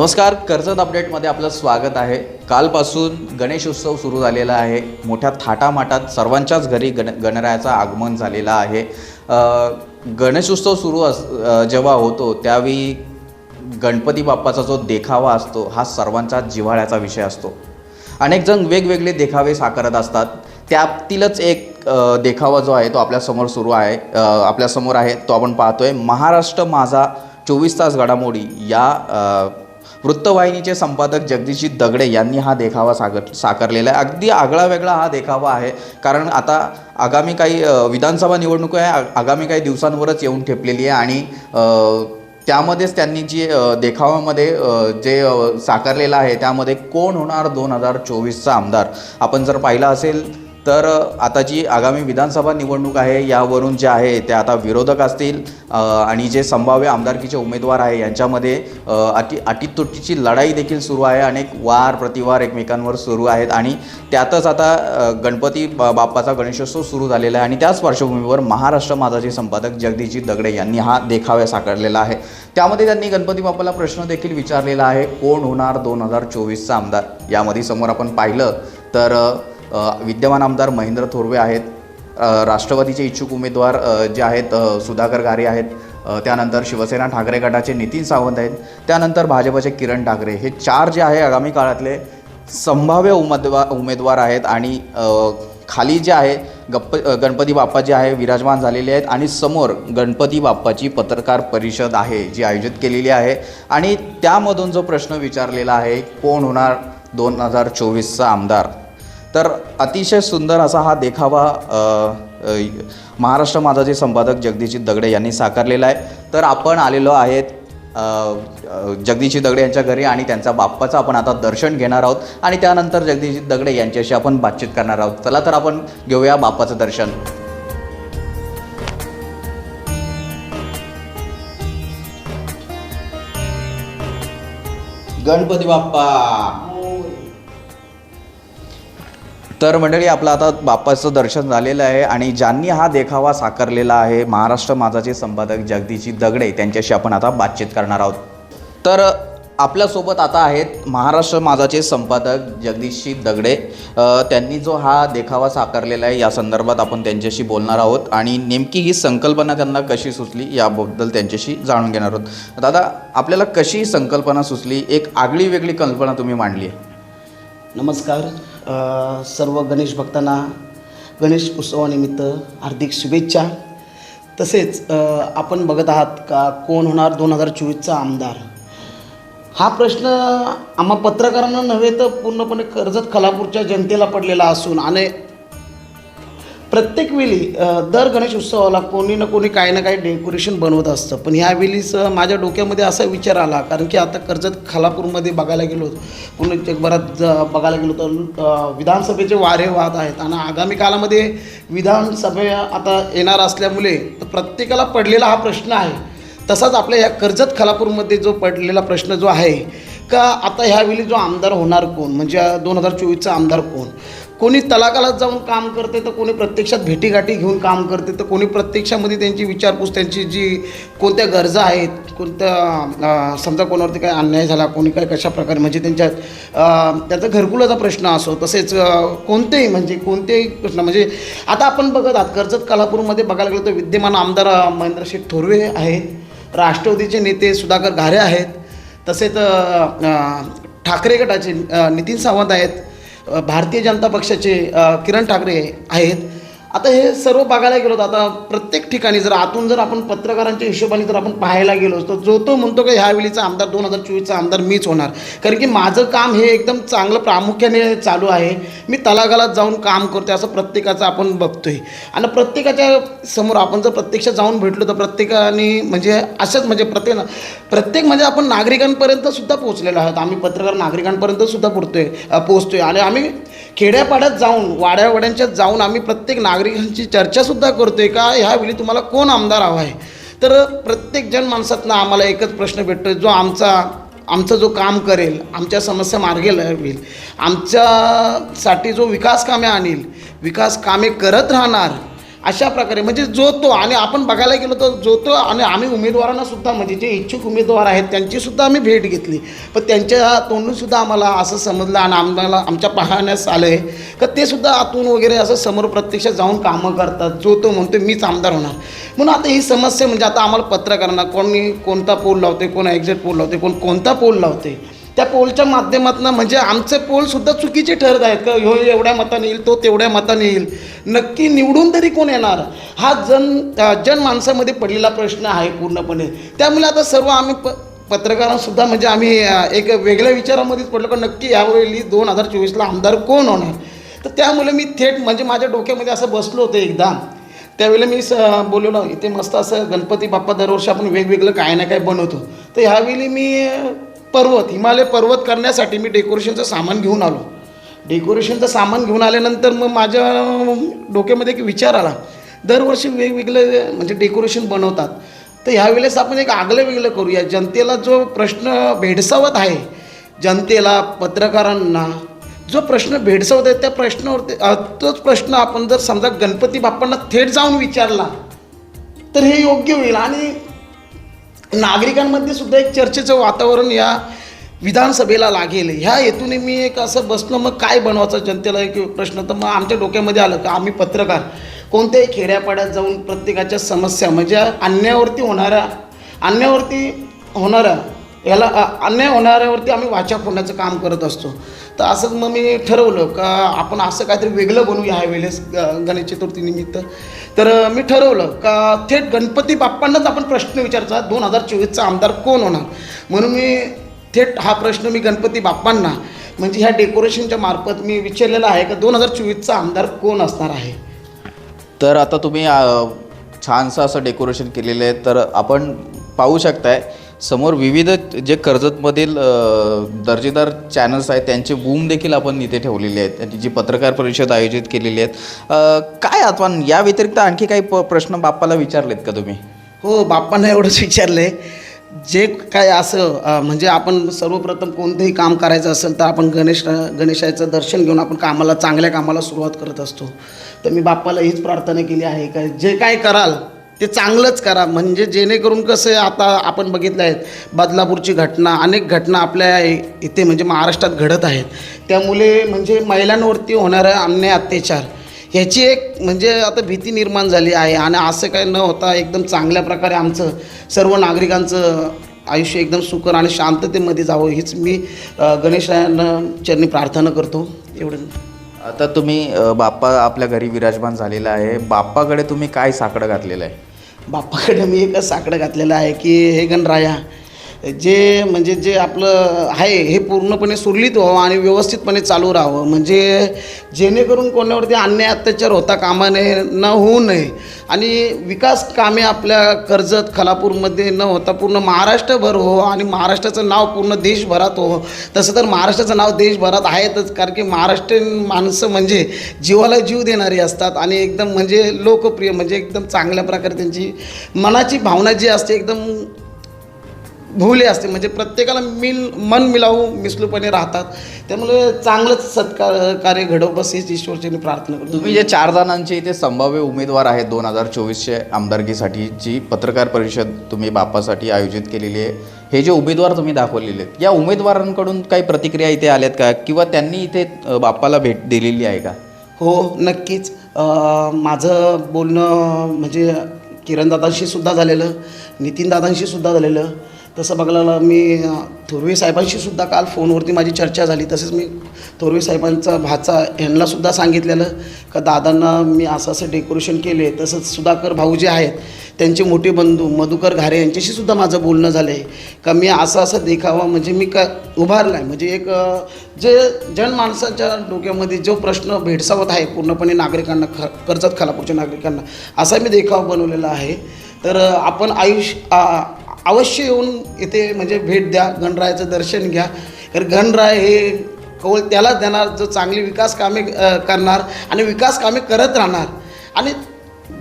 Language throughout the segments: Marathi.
नमस्कार कर्जत अपडेटमध्ये आपलं स्वागत आहे. कालपासून गणेश उत्सव सुरू झालेला आहे. मोठ्या थाटामाटात सर्वांच्याच घरी गण गणरायाचं आगमन झालेलं आहे. गणेशोत्सव सुरू अस जेव्हा होतो त्यावेळी गणपती बाप्पाचा जो देखावा असतो हा सर्वांचा जिव्हाळ्याचा विषय असतो. अनेक जण वेगवेगळे देखावे साकारत असतात. त्यातीलच एक देखावा जो आहे तो आपल्यासमोर सुरू आहे. आपल्यासमोर आहे तो आपण पाहतोय. महाराष्ट्र माझा चोवीस तास घडामोडी या वृत्तवाहिनीचे संपादक जगदीशजी दगडे यांनी हा देखावा सागर साकारलेला आहे. अगदी आगळा वेगळा हा देखावा आहे. कारण आता आगामी काही विधानसभा निवडणूक आहे आगामी काही दिवसांवरच येऊन ठेपलेली आहे आणि त्यामध्येच त्यांनी जी देखावामध्ये जे साकारलेलं आहे त्यामध्ये कोण होणार दोन हजार चोवीसचा आमदार? आपण जर पाहिलं असेल तर आता जी आगामी विधानसभा निवडणूक आहे यावरून जे आहे ते आता विरोधक असतील आणि जे संभाव्य आमदारकीचे उमेदवार आहे यांच्यामध्ये अटी अटीतुटीची लढाई देखील सुरू आहे अनेक वार प्रतिवार एकमेकांवर सुरू आहेत आणि त्यातच आता गणपती बा- बाप्पाचा गणेशोत्सव सुरू झालेला आहे आणि त्याच पार्श्वभूमीवर महाराष्ट्र माझाचे संपादक जगदीशजी दगडे यांनी हा देखाव्या साकारलेला आहे. त्यामध्ये त्यांनी गणपती बाप्पाला प्रश्न देखील विचारलेला आहे कोण होणार दोन हजार चोवीसचा आमदार? यामध्ये समोर आपण पाहिलं तर विद्यमान आमदार महेंद्र थोरवे आहेत. राष्ट्रवादीचे इच्छुक उमेदवार जे आहेत सुधाकर गारे आहेत. त्यानंतर शिवसेना ठाकरे गटाचे नितीन सावंत आहेत. त्यानंतर भाजपचे किरण ठाकरे. हे चार जे आहे आगामी काळातले संभाव्य उमेदवार उमेदवार आहेत आणि खाली जे आहे गप्प गणपती बाप्पा जे आहे विराजमान झालेले आहेत आणि समोर गणपती बाप्पाची पत्रकार परिषद आहे जी आयोजित केलेली आहे. आणि त्यामधून जो प्रश्न विचारलेला आहे कोण होणार दोन हजार चोवीसचा आमदार? तर अतिशय सुंदर असा हा देखावा महाराष्ट्र माझाचे संपादक जगदीशजी दगडे यांनी साकारलेला आहे. तर आपण आलेलो आहेत जगदीशजी दगडे यांच्या घरी आणि त्यांच्या बाप्पाचं आपण आता दर्शन घेणार आहोत आणि त्यानंतर जगदीशजी दगडे यांच्याशी आपण बातचीत करणार आहोत. चला तर आपण घेऊया बाप्पाचं दर्शन. गणपती बाप्पा! तर मंडळी आपलं आता बाप्पाचं दर्शन झालेलं आहे आणि ज्यांनी हा देखावा साकारलेला आहे महाराष्ट्र माझाचे संपादक जगदीशजी दगडे त्यांच्याशी आपण आता बातचीत करणार आहोत. तर आपल्यासोबत आता आहेत महाराष्ट्र माझाचे संपादक जगदीशजी दगडे. त्यांनी जो हा देखावा साकारलेला आहे या संदर्भात आपण त्यांच्याशी बोलणार आहोत आणि नेमकी ही संकल्पना त्यांना कशी सुचली याबद्दल त्यांच्याशी जाणून घेणार आहोत. दादा आपल्याला कशी ही संकल्पना सुचली? एक आगळी वेगळी कल्पना तुम्ही मांडली आहे. नमस्कार. सर्व गणेश भक्तांना गणेश उत्सवानिमित्त हार्दिक शुभेच्छा. तसेच आपण बघत आहात का कोण होणार दोन हजार चोवीसचा आमदार? हा प्रश्न आम्हा पत्रकारांना नव्हे तर पूर्णपणे कर्जत खलापूरच्या जनतेला पडलेला असून आणि प्रत्येक वेळी दर गणेश उत्सवाला कोणी ना कोणी काही ना काही डेकोरेशन बनवत असतं. पण ह्यावेळीच माझ्या डोक्यामध्ये असा विचार आला कारण की आता कर्जत खालापूरमध्ये बघायला गेलो पूर्ण जगभरात बघायला गेलो तर विधानसभेचे वारे वाहत आहेत. आणि आगामी काळामध्ये विधानसभे आता येणार असल्यामुळे तर प्रत्येकाला पडलेला हा प्रश्न आहे. तसाच आपल्या या कर्जत खालापूरमध्ये जो पडलेला प्रश्न जो आहे का आता ह्यावेळी जो आमदार होणार कोण? म्हणजे दोन हजार चोवीसचा आमदार कोण? कोणी तलाकालात जाऊन काम करते तर कोणी प्रत्यक्षात भेटीगाठी घेऊन काम करते तर कोणी प्रत्यक्षामध्ये त्यांची विचारपूस त्यांची जी कोणत्या गरजा आहेत कोणत्या समजा कोणावरती काय अन्याय झाला कोणी काय कशा प्रकारे म्हणजे त्यांच्या त्याचा घरकुलाचा प्रश्न असो तसेच कोणतेही म्हणजे कोणतेही प्रश्न म्हणजे आता आपण बघत आहात कर्जत कालापूरमध्ये बघायला गेलो तर विद्यमान आमदार अं, महेंद्रशेठ थोरवे आहेत राष्ट्रवादीचे नेते सुधाकर घारे आहेत तसेच ठाकरे गटाचे नितीन सावंत आहेत भारतीय जनता पक्षाचे किरण ठाकरे आहेत. आता हे सर्व बघायला गेलो तर आता प्रत्येक ठिकाणी जर आतून जर आपण पत्रकारांच्या हिशोबाने जर आपण पाहायला गेलो तर जो तो म्हणतो की ह्यावेळीचा आमदार दोन हजार चोवीसचा आमदार मीच होणार. कारण की माझं काम हे एकदम चांगलं प्रामुख्याने चालू आहे. मी तलागालात जाऊन काम करतो असं प्रत्येकाचं आपण बघतोय. आणि प्रत्येकाच्या समोर आपण जर प्रत्यक्ष जाऊन भेटलो तर प्रत्येकाने म्हणजे असंच म्हणजे प्रत्येक प्रत्येक म्हणजे आपण नागरिकांपर्यंत सुद्धा पोहोचलेलो आहोत. आम्ही पत्रकार नागरिकांपर्यंत सुद्धा पोहोचतोय पोहोचतोय. आणि आम्ही खेड्यापाड्यात जाऊन वाड्यावाड्यांच्यात जाऊन आम्ही प्रत्येक नागरिकांची चर्चासुद्धा करतोय का? ह्यावेळी तुम्हाला कोण आमदार हवा आहे? तर प्रत्येक जन माणसातनं आम्हाला एकच प्रश्न भेटतो जो आमचा आमचं जो काम करेल आमच्या समस्या मार्गे लावेल. आमच्यासाठी जो विकास कामे आणील विकास कामे करत राहणार अशा प्रकारे म्हणजे जो तो आणि आपण बघायला गेलो तर जो तो आणि आम्ही उमेदवारांना सुद्धा म्हणजे जे इच्छुक उमेदवार आहेत त्यांचीसुद्धा आम्ही भेट घेतली. पण त्यांच्या तोंडूनसुद्धा आम्हाला असं समजलं आणि आम्हाला आमच्या पाहण्यास आलं आहे का ते सुद्धा आतून वगैरे असं समोर प्रत्यक्ष जाऊन कामं करतात. जो तो म्हणतो मीच आमदार होणार. म्हणून आता ही समस्या म्हणजे आता आम्हाला पत्रकारांना कोणी कोणता पोल लावते कोण एक्झॅक्ट पोल लावते कोण कोणता पोल लावते त्या पोलच्या माध्यमातून म्हणजे आमचे पोलसुद्धा चुकीचे ठरत आहेत का ह्यो एवढ्या मताने येईल तो तेवढ्या मताने येईल. नक्की निवडून तरी कोण येणार? हा जन जन माणसामध्ये पडलेला प्रश्न आहे पूर्णपणे. त्यामुळे आता सर्व आम्ही प पत्रकारांसुद्धा म्हणजे आम्ही एक वेगळ्या विचारामध्येच पडलो का नक्की यावेळी दोन हजार चोवीसला आमदार कोण होणार? तर त्यामुळे मी थेट म्हणजे माझ्या डोक्यामध्ये असं बसलो होतं एकदा. त्यावेळेला मी स बोललो इथे मस्त असं गणपती बाप्पा दरवर्षी आपण वेगवेगळं काय ना काय बनवतो. तर ह्यावेळी मी पर्वत हिमालय पर्वत करण्यासाठी मी डेकोरेशनचं सामान घेऊन आलो. डेकोरेशनचं सामान घेऊन आल्यानंतर मग माझ्या डोक्यामध्ये एक विचार आला. दरवर्षी वेगवेगळे म्हणजे डेकोरेशन बनवतात. तर ह्यावेळेस आपण एक आगलं वेगळं करूया. जनतेला जो प्रश्न भेडसावत आहे जनतेला पत्रकारांना जो प्रश्न भेडसावत आहे त्या प्रश्नावरती तोच प्रश्न आपण जर समजा गणपती बाप्पांना थेट जाऊन विचारला तर हे योग्य होईल. आणि नागरिकांमध्ये सुद्धा एक चर्चेचं वातावरण या विधानसभेला लागेल. ह्या हेतूने मी एक असं बसलो मग काय बनवायचं जनतेला एक प्रश्न? तर मग आमच्या डोक्यामध्ये आलं का आम्ही पत्रकार कोणत्याही खेड्यापाड्यात जाऊन प्रत्येकाच्या समस्या म्हणजे अन्यायावरती होणाऱ्या अन्यायावरती होणाऱ्या याला अन्याय होणाऱ्यावरती आम्ही वाचा फोडण्याचं काम करत असतो. तर असंच मग मी ठरवलं का आपण असं काहीतरी वेगळं बनवूया ह्या वेळेस ग- गणेश चतुर्थीनिमित्त तर मी ठरवलं का थेट गणपती बाप्पांनाच आपण प्रश्न विचारचा दोन हजार चोवीसचा आमदार कोण होणार? म्हणून मी थेट हा प्रश्न मी गणपती बाप्पांना म्हणजे ह्या डेकोरेशनच्या मार्फत मी विचारलेला आहे का दोन हजार चोवीसचा आमदार कोण असणार आहे? तर आता तुम्ही छानसं असं डेकोरेशन केलेलं आहे तर आपण पाहू शकताय समोर विविध जे कर्जतमधील दर्जेदार चॅनल्स आहेत त्यांचे बूम देखील आपण इथे ठेवलेले आहेत. त्यांची जी पत्रकार परिषद आयोजित केलेली आहेत. काय आपण या व्यतिरिक्त आणखी काही प प्रश्न बाप्पाला विचारलेत का तुम्ही? हो बाप्पांना एवढंच विचारलं आहे जे काय असं म्हणजे आपण सर्वप्रथम कोणतंही काम करायचं असेल तर आपण गणेश गणेशाचं दर्शन घेऊन आपण कामाला चांगल्या कामाला सुरुवात करत असतो. तर मी बाप्पाला हीच प्रार्थना केली आहे का जे काय कराल ते चांगलंच करा. म्हणजे जेणेकरून कसं आहे आता आपण बघितलं आहेत बदलापूरची घटना अनेक घटना आपल्या इथे म्हणजे महाराष्ट्रात घडत आहेत. त्यामुळे म्हणजे महिलांवरती होणारा अन्याय अत्याचार ह्याची एक म्हणजे आता भीती निर्माण झाली आहे. आणि असं काय न होता एकदम चांगल्या प्रकारे आमचं सर्व नागरिकांचं आयुष्य एकदम सुकर आणि शांततेमध्ये जावं हीच मी अ, चरणी प्रार्थना करतो. एवढं. आता तुम्ही अ, बाप्पा आपल्या घरी विराजमान झालेला आहे. बाप्पाकडे तुम्ही काय साकडं घातलेलं आहे? बाप्पाकडे मी एकच साकडं घातलेलं आहे की हे गणराया जे म्हणजे जे आपलं आहे हे पूर्णपणे सुरळीत व्हावं आणि व्यवस्थितपणे चालू राहावं. म्हणजे जेणेकरून कोणावरती अन्याय अत्याचार होता कामा नये न होऊ नये. आणि विकास कामे आपल्या कर्जत खलापूरमध्ये न होता पूर्ण महाराष्ट्रभर हो आणि महाराष्ट्राचं नाव पूर्ण देशभरात हो. तसं तर महाराष्ट्राचं नाव देशभरात आहेतच कारण की महाराष्ट्रीयन माणसं म्हणजे जीवाला जीव देणारी असतात आणि एकदम म्हणजे लोकप्रिय म्हणजे एकदम चांगल्या प्रकारे त्यांची मनाची भावना जी असते एकदम भुले असते. म्हणजे प्रत्येकाला मिल मन मिलावू मिसलूपणे राहतात. त्यामुळे चांगलंच सत्कार कार्य घडव बस हीच ईश्वरचरणी प्रार्थना करतो. तुम्ही जे चार जणांचे इथे संभाव्य उमेदवार आहेत दोन हजार चोवीसचे आमदारकीसाठीची पत्रकार परिषद तुम्ही बाप्पासाठी आयोजित केलेली आहे. हे जे उमेदवार तुम्ही दाखवलेले आहेत या उमेदवारांकडून काही प्रतिक्रिया इथे आल्यात का? किंवा त्यांनी इथे अ, बाप्पाला भेट दिलेली आहे का? हो नक्कीच. माझं बोलणं म्हणजे किरणदादांशी सुद्धा झालेलं नितीनदादांशी सुद्धा झालेलं तसं बघायला मी थोरवे साहेबांशी सुद्धा काल फोनवरती माझी चर्चा झाली. तसेच मी थोरवे साहेबांचा भाचा यांनासुद्धा सांगितलेलं का दादांना मी असं असं डेकोरेशन केले तसंच सुधाकर भाऊ जे आहेत त्यांचे मोठे बंधू मधुकर घारे यांच्याशी सुद्धा माझं बोलणं झालं आहे का मी असं असं देखावा म्हणजे मी का उभारला आहे म्हणजे एक जे जनमानसाच्या डोक्यामध्ये जो प्रश्न भेडसावत आहे पूर्णपणे नागरिकांना ख कर्जत खालापूरच्या नागरिकांना असा मी देखावा बनवलेला आहे. तर आपण आयुष्य अवश्य येऊन इथे म्हणजे भेट द्या गणरायाचं दर्शन घ्या. कारण गणराय हे कवळ त्यालाच देणार जो चांगली विकास कामे करणार आणि विकास कामे करत राहणार. आणि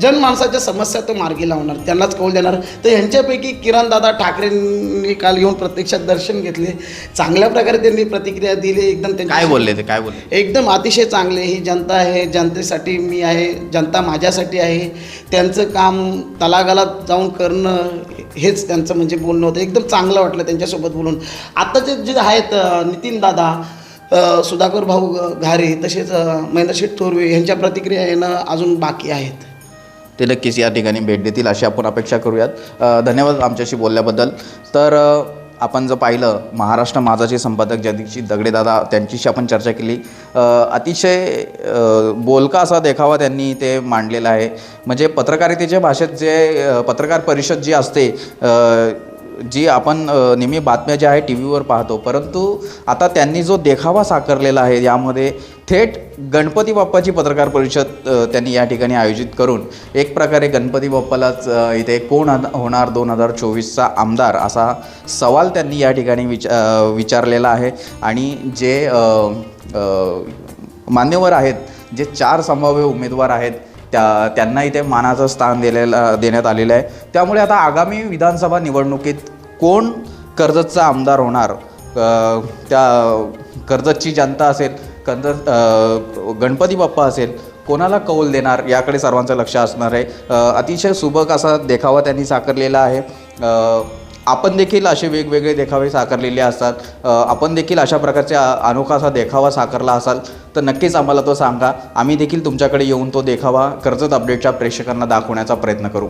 जनमानसाच्या समस्या तो मार्गी लावणार त्यांनाच कौल देणार. तर ह्यांच्यापैकी किरणदादा ठाकरेंनी काल येऊन प्रत्यक्षात दर्शन घेतले. चांगल्या प्रकारे त्यांनी प्रतिक्रिया दिली एकदम त्यांच्या काय बोलले ते काय बोलले? एकदम अतिशय चांगले. ही जनता आहे जनतेसाठी मी आहे जनता माझ्यासाठी आहे. त्यांचं काम तलागालात जाऊन करणं हेच त्यांचं म्हणजे बोलणं होतं. एकदम चांगलं वाटलं त्यांच्यासोबत बोलून. आत्ताचे जे आहेत नितीन दादा सुधाकर भाऊ घारे तसेच अ, महेंद्रशेठ थोरवे यांच्या प्रतिक्रिया येणं अजून बाकी आहेत. ते नक्कीच या ठिकाणी भेट देतील अशी आपण अपेक्षा करूयात. धन्यवाद आमच्याशी बोलल्याबद्दल. तर आपण जर पाहिलं महाराष्ट्र माझाचे संपादक जगदीश दगडेदादा त्यांच्याशी आपण चर्चा केली. अतिशय बोलका असा देखावा त्यांनी ते मांडलेला आहे. म्हणजे पत्रकारितेच्या भाषेत जे पत्रकार परिषद जी असते जी आपण नेहमी बातम्या ज्या आहे टी व्हीवर पाहतो परंतु आता त्यांनी जो देखावा साकारलेला आहे यामध्ये थेट गणपती बाप्पाची पत्रकार परिषद त्यांनी या ठिकाणी आयोजित करून एक प्रकारे गणपती बाप्पालाच इथे कोण होणार दोन हजार चोवीसचा आमदार असा सवाल त्यांनी या ठिकाणी विचा विचारलेला आहे. आणि जे मान्यवर आहेत जे चार संभाव्य उमेदवार आहेत त्या त्यांना इथे मानाचं स्थान दिलेलं देण्यात आलेलं आहे. त्यामुळे आता आगामी विधानसभा निवडणुकीत कोण कर्जतचा आमदार होणार? त्या कर्जतची जनता असेल कर्जत गणपती बाप्पा असेल कोणाला कौल देणार याकडे सर्वांचं लक्ष असणार आहे. अतिशय सुबक असा देखावा त्यांनी साकारलेला आहे. आपण देखील असे वेगवेगळे देखावे साकारलेले असतात. आपण देखील अशा प्रकारचे अनोखा असा देखावा साकारला असाल तर नक्कीच आम्हाला तो सांगा. आम्ही देखील तुमच्याकडे येऊन तो देखावा कर्जत अपडेटच्या प्रेक्षकांना दाखवण्याचा प्रयत्न करू.